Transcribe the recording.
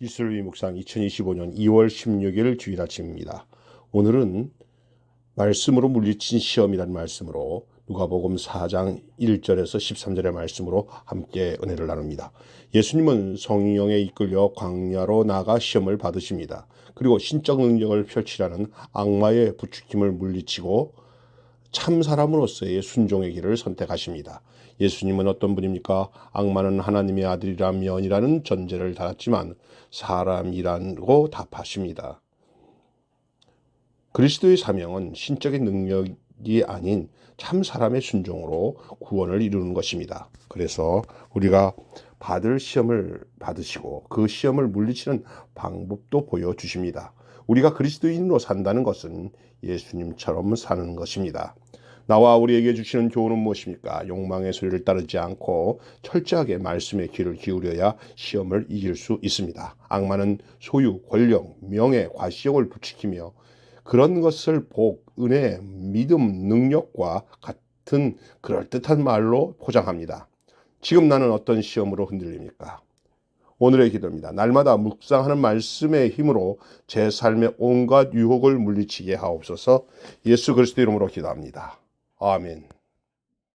이슬비 묵상 2025년 2월 16일 주일 아침입니다. 오늘은 말씀으로 물리친 시험이라는 말씀으로 누가복음 4장 1절에서 13절의 말씀으로 함께 은혜를 나눕니다. 예수님은 성령에 이끌려 광야로 나가 시험을 받으십니다. 그리고 신적 능력을 펼치라는 악마의 부추김을 물리치고 참 사람으로서의 순종의 길을 선택하십니다. 예수님은 어떤 분입니까? 악마는 하나님의 아들이라면이라는 전제를 달았지만 사람이라고 답하십니다. 그리스도의 사명은 신적인 능력이 아닌 참 사람의 순종으로 구원을 이루는 것입니다. 그래서 우리가 받을 시험을 받으시고 그 시험을 물리치는 방법도 보여주십니다. 우리가 그리스도인으로 산다는 것은 예수님처럼 사는 것입니다. 나와 우리에게 주시는 교훈은 무엇입니까? 욕망의 소리를 따르지 않고 철저하게 말씀의 귀를 기울여야 시험을 이길 수 있습니다. 악마는 소유, 권력, 명예, 과시욕을 부추기며 그런 것을 복, 은혜, 믿음, 능력과 같은 그럴듯한 말로 포장합니다. 지금 나는 어떤 시험으로 흔들립니까? 오늘의 기도입니다. 날마다 묵상하는 말씀의 힘으로 제 삶의 온갖 유혹을 물리치게 하옵소서 예수 그리스도 이름으로 기도합니다. 아멘.